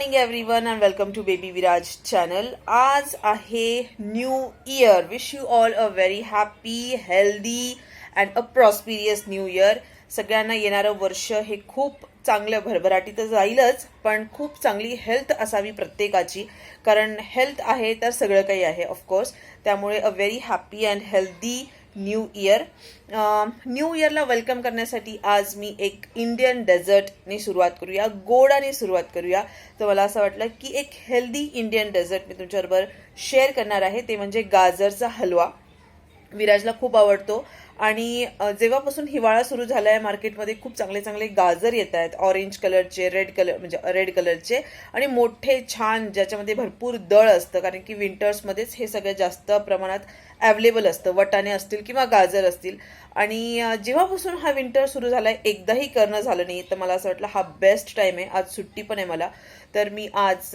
Morning everyone and welcome to baby Viraj channel आज आहे new year wish you all a very happy healthy and a prosperous new year सगळ्यांना येणारं वर्ष हे खूप चांगलं भरभराटी तर जाईलच पण खूप चांगली हेल्थ असावी प्रत्येकाची. कारण हेल्थ आहे तर सगळं काही आहे ऑफकोर्स त्यामुळे a very happy and healthy new year. New इयरला वेलकम करण्यासाठी आज मी एक इंडियन डेझर्टने सुरुवात करूया गोडाने सुरुवात करूया. तर मला असं वाटलं की एक हेल्दी इंडियन डेझर्ट मी तुमच्याबरोबर शेअर करणार आहे. ते म्हणजे गाजरचा हलवा. विराजला खूप आवडतो. आणि जेव्हापासून हिवाळा सुरू झाला आहे मार्केटमध्ये खूप चांगले चांगले गाजर येत आहेत. ऑरेंज कलरचे रेड कलर म्हणजे रेड कलरचे. आणि मोठे छान ज्याच्यामध्ये भरपूर दळ असतं. कारण की विंटर्समध्येच हे सगळं जास्त प्रमाणात ॲवेलेबल असतं. वटाणे असतील किंवा गाजर असतील. आणि जेव्हापासून हा विंटर सुरू झाला आहे एकदाही करणं झालं नाही. तर मला असं वाटलं हा बेस्ट टाईम आहे. आज सुट्टी पण आहे मला. तर मी आज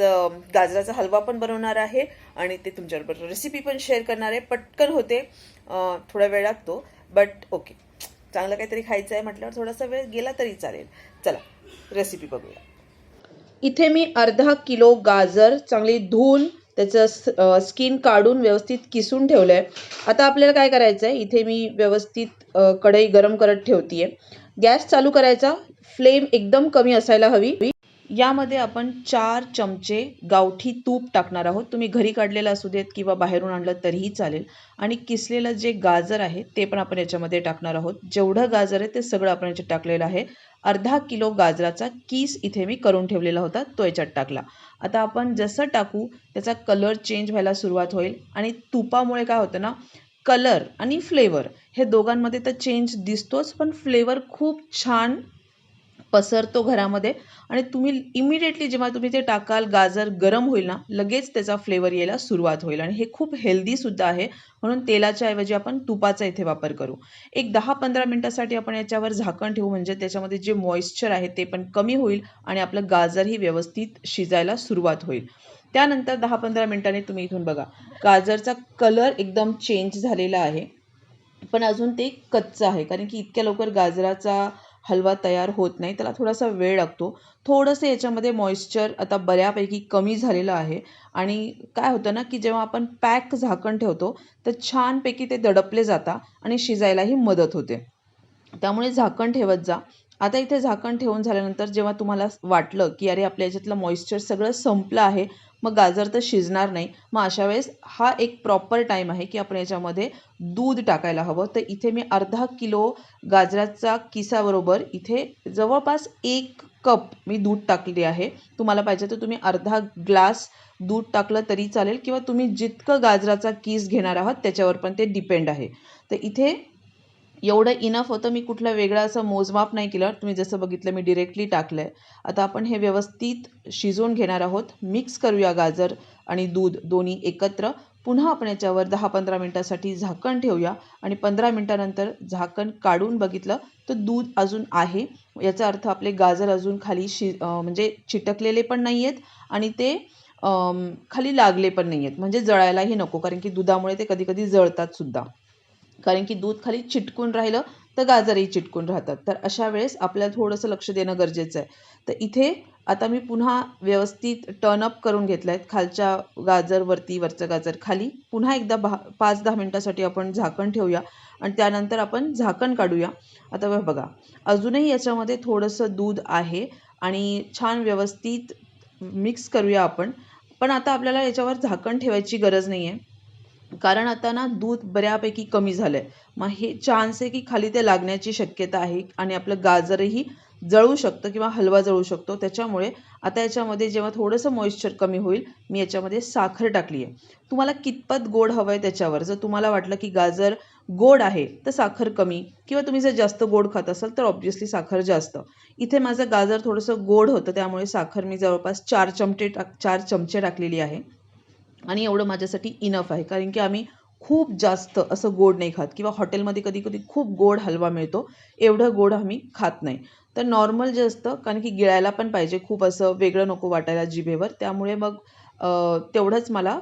गाजराचा हलवा पण बनवणार आहे आणि ते तुमच्याबरोबर रेसिपी पण शेअर करणार आहे. पटकन होते थोडा वेळ लागतो बट ओके चांगलं काहीतरी खायचं आहे म्हटल्यावर थोडासा वेळ गेला तरी चालेल. चला रेसिपी बघूया. इथे मी अर्धा किलो गाजर चांगली धुवून त्याचं स्किन काढून व्यवस्थित किसून ठेवलं आहे आता आपल्याला काय करायचं आहे इथे मी व्यवस्थित कढई गरम करत ठेवते गॅस चालू करायचा. फ्लेम एकदम कमी असायला हवी. यामध्ये आपण चार चमचे गावठी तूप टाकणार आहोत. तुम्ही घरी काढलेलं असू देत किंवा बाहेरून आणलं तरीही चालेल. आणि किसलेलं जे गाजर आहे ते पण आपण याच्यामध्ये टाकणार आहोत. जेवढं गाजर आहे ते सगळं आपण याच्यात टाकलेलं आहे. अर्धा किलो गाजराचा किस इथे मी करून ठेवलेला होता तो याच्यात टाकला. आता आपण जसं टाकू त्याचा कलर चेंज व्हायला सुरुवात होईल. आणि तुपामुळे काय होतं ना कलर आणि फ्लेवर हे दोघांमध्ये तर चेंज दिसतोच पण फ्लेवर खूप छान पसरतो घरामध्ये आणि तुम्ही इमिडिएटली जेव्हा तुम्ही ते टाकाल गाजर गरम होईल ना लगेच त्याचा फ्लेवर यायला सुरुवात होईल. आणि हे खूप हेल्दीसुद्धा आहे. म्हणून तेलाच्या ऐवजी आपण तुपाचा इथे वापर करू. एक दहा पंधरा मिनटासाठी आपण याच्यावर झाकण ठेवू म्हणजे त्याच्यामध्ये जे मॉइश्चर आहे ते पण कमी होईल आणि आपलं गाजरही व्यवस्थित शिजायला सुरुवात होईल. त्यानंतर दहा पंधरा मिनिटांनी तुम्ही इथून बघा. गाजरचा कलर एकदम चेंज झालेला आहे. पण अजून ते कच्चं आहे. कारण की इतक्या लवकर गाजराचा हलवा तयार होत नाही त्याला थोडासा वेळ लागतो. थोडंसं याच्यामध्ये मॉइश्चर आता बऱ्यापैकी कमी झालेलं आहे. आणि काय होतं ना की जेव्हा आपण पॅक झाकण ठेवतो तर छानपैकी ते दडपले जातात आणि शिजायलाही मदत होते. त्यामुळे झाकण ठेवत जा. आता इथे झाकण ठेवून झाल्यानंतर जेव्हा तुम्हाला वाटलं की अरे आपल्या याच्यातलं मॉइश्चर सगळं संपलं आहे मग गाजर तर शिजणार नाही. मग अशा वेळेस हा एक प्रॉपर टाईम आहे की आपण याच्यामध्ये दूध टाकायला हवं. तर इथे मी अर्धा किलो गाजराचा किसाबरोबर इथे जवळपास एक कप मी दूध टाकले आहे. तुम्हाला पाहिजे तर तुम्ही अर्धा ग्लास दूध टाकलं तरी चालेल किंवा तुम्ही जितकं गाजराचा किस घेणार आहात त्याच्यावर पण ते डिपेंड आहे. तर इथे एवढं इनफ होतं मी कुठलं वेगळं असं मोजमाप नाही केलं. तुम्ही जसं बघितलं मी डिरेक्टली टाकलं आहे आता आपण हे व्यवस्थित शिजवून घेणार आहोत. मिक्स करूया गाजर आणि दूध दोन्ही एकत्र. पुन्हा आपण याच्यावर दहा पंधरा मिनटासाठी झाकण ठेवूया. आणि पंधरा मिनटानंतर झाकण काढून बघितलं तर दूध अजून आहे. याचा अर्थ आपले गाजर अजून खाली शि म्हणजे चिटकलेले पण नाही आहेत आणि ते खाली लागले पण नाही आहेत म्हणजे जळायलाही नको कारण की दुधामुळे ते कधीकधी जळतात सुद्धा. कारण की दूध खाली चिटकून राहिलं तर गाजरही चिटकून राहतात. तर अशा वेळेस आपल्याला थोडंसं लक्ष देणं गरजेचं आहे. तर इथे आता मी पुन्हा व्यवस्थित टर्न अप करून घेतलं आहेत खालच्या गाजर वरती वरचं गाजर खाली. पुन्हा एकदा बहा पाच दहा मिनटासाठी आपण झाकण ठेवूया. आणि त्यानंतर आपण झाकण काढूया. आता बघा अजूनही याच्यामध्ये थोडंसं दूध आहे आणि छान व्यवस्थित मिक्स करूया आपण. पण आता आपल्याला याच्यावर झाकण ठेवायची गरज नाही आहे कारण आता ना दूध बऱ्यापैकी कमी झालं आहे मग हे चान्स आहे की खाली ते लागण्याची शक्यता आहे आणि आपलं गाजरही जळू शकतं किंवा हलवा जळू शकतो. त्याच्यामुळे आता याच्यामध्ये जेव्हा थोडंसं मॉइश्चर कमी होईल मी याच्यामध्ये साखर टाकली आहे. तुम्हाला कितपत गोड हवं आहे त्याच्यावर? जर तुम्हाला वाटलं की गाजर गोड आहे तर साखर कमी. किंवा तुम्ही जर जास्त गोड खात असाल तर ऑब्व्हियसली साखर जास्त. इथे माझं गाजर थोडंसं गोड होतं त्यामुळे साखर मी जवळपास चार चमटे टाक चार चमचे टाकलेली आहे. आणि एवढं माझ्यासाठी इनफ आहे. कारण की आम्ही खूप जास्त असं गोड नाही खात किंवा हॉटेलमध्ये कधी कधी खूप गोड हलवा मिळतो. एवढं गोड आम्ही खात नाही. तर नॉर्मल जे असतं कारण की गिळायला पण पाहिजे. खूप असं वेगळं नको वाटायला जिभेवर. त्यामुळे मग तेवढंच मला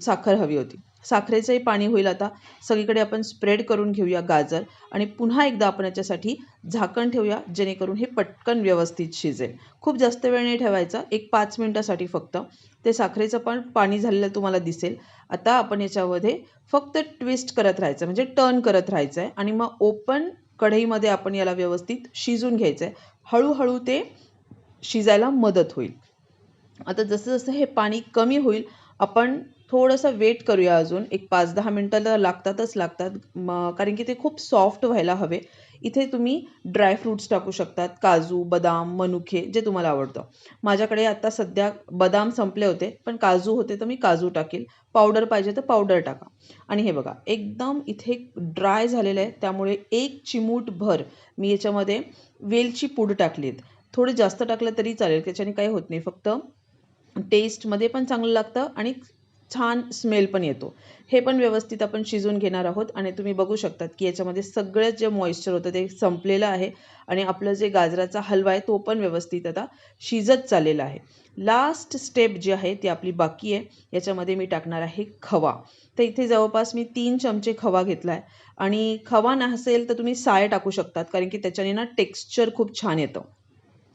साखर हवी होती. साखरेचंही पाणी होईल आता. सगळीकडे आपण स्प्रेड करून घेऊया गाजर आणि पुन्हा एकदा आपण याच्यासाठी झाकण ठेवूया जेणेकरून हे पटकन व्यवस्थित शिजेल. खूप जास्त वेळ नाही ठेवायचा एक पाच मिनटासाठी फक्त. ते साखरेचं पण पाणी झालेलं तुम्हाला दिसेल. आता आपण याच्यामध्ये फक्त ट्विस्ट करत राहायचं म्हणजे टर्न करत राहायचं आहे आणि मग ओपन कढईमध्ये आपण याला व्यवस्थित शिजून घ्यायचं आहे हळूहळू ते शिजायला मदत होईल. आता जसं जसं हे पाणी कमी होईल आपण थोडंसं वेट करूया अजून. एक पाच दहा मिनटं तर लागतातच लागतात. मग कारण की ते खूप सॉफ्ट व्हायला हवे. इथे तुम्ही ड्रायफ्रूट्स टाकू शकतात. काजू बदाम मनुके जे तुम्हाला आवडतं. माझ्याकडे आता सध्या बदाम संपले होते पण काजू होते तर मी काजू टाकेल. पावडर पाहिजे तर पावडर टाका. आणि हे बघा एकदम इथे ड्राय झालेलं आहे. त्यामुळे एक चिमूट भर मी याच्यामध्ये वेलची पूड टाकली आहेत थोडं जास्त टाकलं तरी चालेल त्याच्याने काही होत नाही. फक्त टेस्टमध्ये पण चांगलं लागतं आणि छान स्मेल पण येतो. हे पण व्यवस्थित आपण शिजून घेणार आहोत आणि तुम्ही बघू शकतात की याच्यामध्ये सगळं जे मॉइश्चर होतं ते संपलेलं आहे आणि आपलं जे गाजराचा हलवा आहे तो पण व्यवस्थित आता शिजत चाललेला आहे. लास्ट स्टेप जी आहे ती आपली बाकी आहे. याच्यामध्ये मी टाकणार आहे खवा. तर इथे जवळपास मी तीन चमचे खवा घेतला आहे आणि खवा नसेल तर तुम्ही साय टाकू शकतात कारण की त्याच्याने ना टेक्स्चर खूप छान येतं.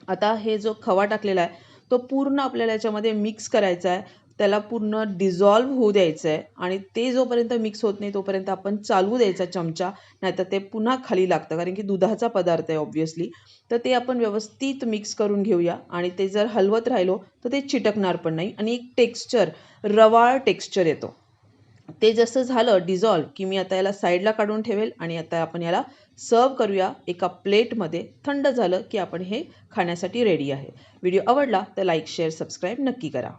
आता हे जो खवा टाकलेला आहे तो पूर्ण आपल्याला याच्यामध्ये मिक्स करायचा आहे. त्याला पूर्ण डिझॉल्व होऊ द्यायचं आहे. आणि ते जोपर्यंत मिक्स होत नाही तोपर्यंत आपण चालवू द्यायचा चमचा नाहीतर ते पुन्हा खाली लागतं. कारण की दुधाचा पदार्थ आहे ऑब्व्हियसली तर ते आपण व्यवस्थित मिक्स करून घेऊया. आणि ते जर हलवत राहिलो तर ते चिटकणार पण नाही. आणि एक टेक्स्चर रवाळ टेक्स्चर येतो. ते जसं झालं डिझॉल्व की मी आता याला साईडला काढून ठेवेल आणि आता आपण याला सर्व करूया एका प्लेटमध्ये थंड झालं की आपण हे खाण्यासाठी रेडी आहे. व्हिडिओ आवडला तर लाईक शेअर सबस्क्राईब नक्की करा.